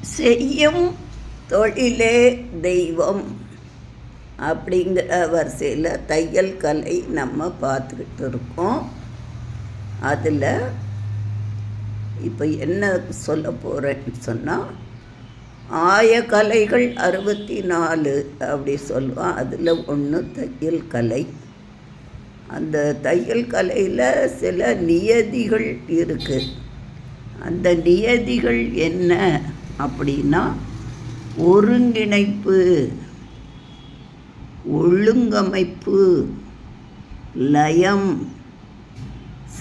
செய்யும் தொழிலே தெய்வம் அப்படிங்கிற வரிசையில் தையல் கலை நம்ம பார்த்துக்கிட்டு இருக்கோம். அதில் இப்போ என்ன சொல்ல போகிறேன்னு சொன்னால் ஆய கலைகள் அறுபத்தி நாலு அப்படி சொல்லுவோம் அதில் ஒன்று தையல் கலை. அந்த தையல் கலையில் சில நியதிகள் இருக்குது அந்த நியதிகள் என்ன? அப்படின்னா ஒருங்கிணைப்பு ஒழுங்கமைப்பு லயம்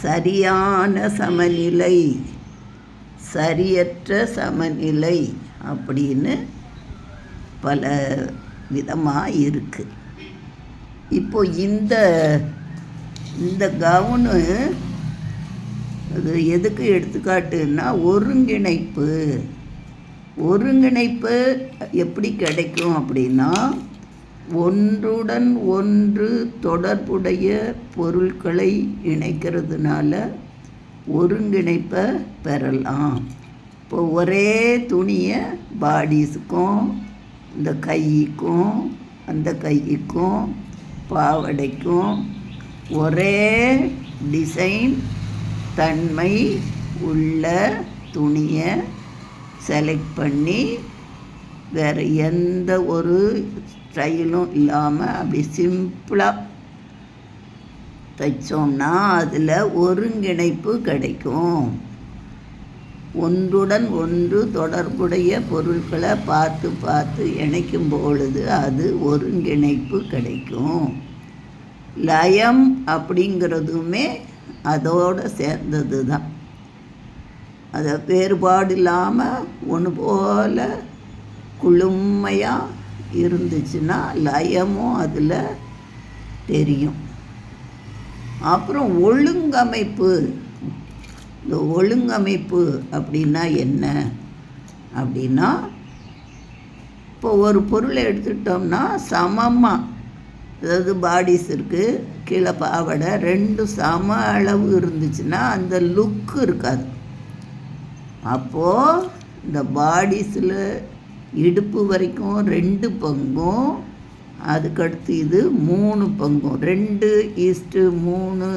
சரியான சமநிலை சரியற்ற சமநிலை அப்படின்னு பல விதமாக இருக்குது இப்போ இந்த இந்த கவுனு அது எதுக்கு எடுத்துக்காட்டுன்னா ஒருங்கிணைப்பு. ஒருங்கிணைப்பு எப்படி கிடைக்கும் அப்படின்னா ஒன்றுடன் ஒன்று தொடர்புடைய பொருட்களை இணைக்கிறதுனால ஒருங்கிணைப்பை பெறலாம். இப்போ ஒரே துணியை பாடிஸுக்கும் இந்த கைக்கும் அந்த கைக்கும் பாவடைக்கும் ஒரே டிசைன் தன்மை உள்ள துணியை செலக்ட் பண்ணி வேறு எந்த ஒரு ஸ்டைலும் இல்லாமல் அப்படி சிம்பிளாக தைச்சோம்னா அதில் ஒருங்கிணைப்பு கிடைக்கும். ஒன்றுடன் ஒன்று தொடர்புடைய பொருட்களை பார்த்து பார்த்து இணைக்கும் பொழுது அது ஒருங்கிணைப்பு கிடைக்கும். லயம் அப்படிங்கிறதுமே அதோடு சேர்ந்தது தான் அதை வேறுபாடு இல்லாமல் ஒன்று போல் குளுமையாக இருந்துச்சுன்னா லயமும் அதில் தெரியும். அப்புறம் ஒழுங்கமைப்பு. இந்த ஒழுங்கமைப்பு அப்படின்னா என்ன? அப்படின்னா இப்போ ஒரு பொருளை எடுத்துக்கிட்டோம்னா சமமாக அதாவது பாடிஸ் இருக்குது கீழே பாவடை ரெண்டும் சம அளவு இருந்துச்சுன்னா அந்த லுக்கு இருக்காது. அப்போது இந்த பாடிஸில் இடுப்பு வரைக்கும் ரெண்டு பங்கும் அதுக்கடுத்து இது மூணு பங்கும். ரெண்டு ஈஸ்ட்டு மூணு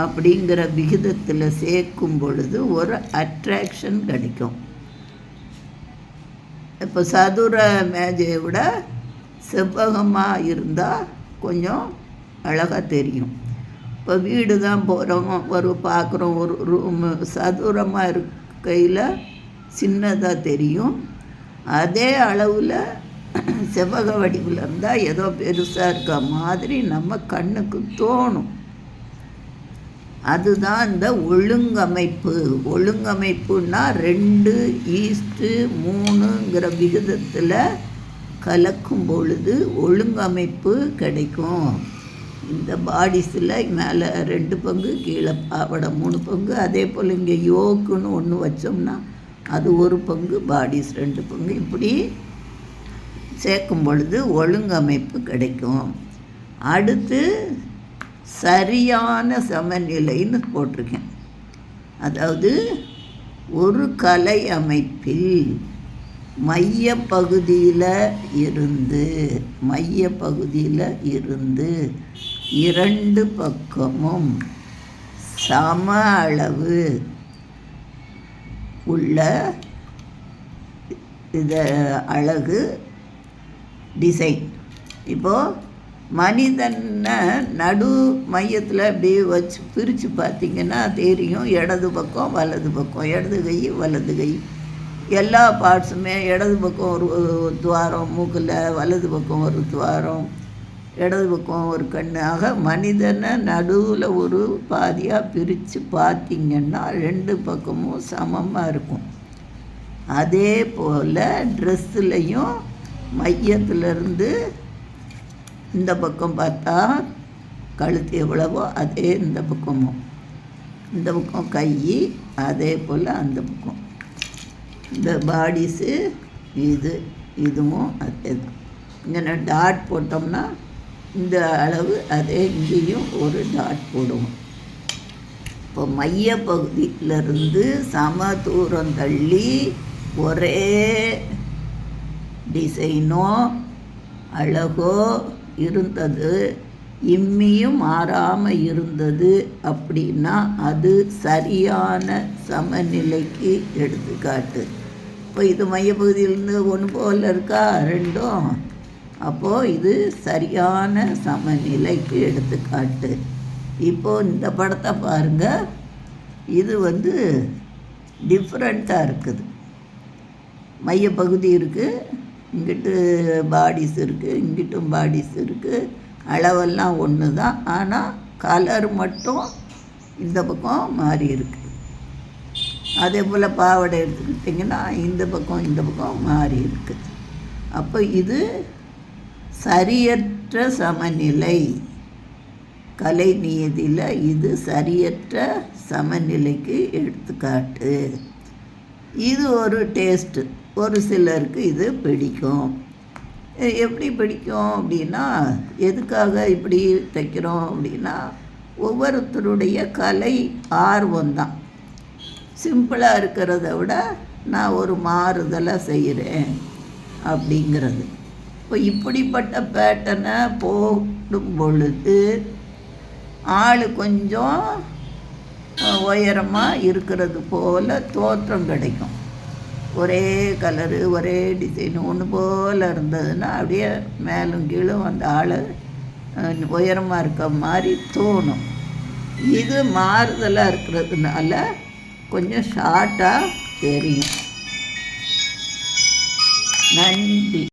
அப்படிங்கிற விகிதத்தில் சேர்க்கும் பொழுது ஒரு அட்ராக்ஷன் கிடைக்கும். இப்போ சதுர மேஜையை விட செவ்வகமாக இருந்தால் கொஞ்சம் அழகாக தெரியும். இப்போ வீடு தான் போகிறோம் ஒரு பார்க்குறோம் ஒரு ரூமு சதுரமாக கையில் சின்னதாக தெரியும். அதே அளவில் செவ்வக வடிவில் இருந்தால் ஏதோ பெருசாக இருக்க மாதிரி நம்ம கண்ணுக்கு தோணும். அதுதான் இந்த ஒழுங்கமைப்பு. ஒழுங்கமைப்புன்னா ரெண்டு ஈஸ்ட்டு மூணுங்கிற விகிதத்தில் கலக்கும் பொழுது ஒழுங்கமைப்பு கிடைக்கும். இந்த பாடிஸில் மேலே ரெண்டு பங்கு கீழே பாவடை மூணு பங்கு. அதே போல் இங்கே யோக்குன்னு ஒன்று வச்சோம்னா அது ஒரு பங்கு பாடிஸ் ரெண்டு பங்கு. இப்படி சேர்க்கும் பொழுது ஒழுங்கமைப்பு கிடைக்கும். அடுத்து சரியான சமநிலைன்னு போட்டிருக்கேன். அதாவது ஒரு கலை அமைப்பில் மைய பகுதியில் இருந்து மைய பகுதியில் இருந்து இரண்டு பக்கமும் சம அளவு உள்ள இத அழகு டிசைன் இப்போது மனிதனை நடு மையத்தில் அப்படியே வச்சு பிரித்து பார்த்திங்கன்னா தெரியும் இடது பக்கம் வலது பக்கம். இடது கை வலது கை. எல்லா பார்ட்ஸுமே இடது பக்கம் ஒரு துவாரம் மூக்கில் வலது பக்கம் ஒரு துவாரம். இடது பக்கம் ஒரு கண்ணாக மனிதனை நடுவில் ஒரு பாதியாக பிரித்து பார்த்திங்கன்னா ரெண்டு பக்கமும் சமமாக இருக்கும். அதே போல் ட்ரெஸ்ஸுலேயும் மையத்துலேருந்து இந்த பக்கம் பார்த்தா கழுத்து எவ்வளவோ அதே இந்த பக்கமும் இந்த பக்கம் கை அதே போல் அந்த பக்கம். இந்த பாடிஸு இது இதுவும் அதே தான் இங்கே டாட் போட்டோம்னா இந்த அளவு அதே இங்கேயும் ஒரு டாட் போடுவோம். இப்போ மைய பகுதியிலிருந்து சம தூரம் தள்ளி ஒரே டிசைனோ அழகோ இருந்தது. இம்மியும் மாறாமல் இருந்தது அப்படின்னா அது சரியான சமநிலைக்கு எடுத்துக்காட்டு. இப்போ இது மையப்பகுதியிலேருந்து ஒன்று போல் இருக்கா? ரெண்டும். அப்போது இது சரியான சமநிலைக்கு எடுத்துக்காட்டு. இப்போது இந்த படத்தை பாருங்கள் இது வந்து டிஃப்ரெண்ட்டாக இருக்குது. மையப்பகுதி இருக்குது இங்கிட்டு பாடிஸ் இருக்குது இங்கிட்டும் பாடிஸ் இருக்குது அளவெல்லாம் ஒன்று தான் ஆனால் கலர் மட்டும் இந்த பக்கம் மாறி இருக்குது அதே போல் பாவாடை எடுத்துக்கிட்டிங்கன்னா இந்த பக்கம் இந்த பக்கம் மாறி இருக்குது அப்போ இது சரியற்ற சமநிலை. கலை நியதியில் இது சரியற்ற சமநிலைக்கு எடுத்துக்காட்டு. இது ஒரு டேஸ்ட்டு ஒரு சிலருக்கு இது பிடிக்கும். எப்படி பிடிக்கும் அப்படின்னா எதுக்காக இப்படி தைக்கிறோம் அப்படின்னா ஒவ்வொருத்தருடைய கலை ஆர்வம்தான் சிம்பிளாக இருக்கிறத விட நான் ஒரு மாறுதலாக செய்கிறேன் அப்படிங்கிறது. இப்போ இப்படிப்பட்ட பேட்டனை போடும் பொழுது ஆள் கொஞ்சம் உயரமாக இருக்கிறது போல் தோற்றம் கிடைக்கும். ஒரே கலரு ஒரே டிசைன் ஒன்று போல் இருந்ததுன்னா அப்படியே மேலும் கீழும் அந்த ஆள் உயரமாக இருக்க மாதிரி தோணும். இது மாறுதலாக இருக்கிறதுனால கொஞ்சம் ஷார்ட்டாக தெரியும். நன்றி.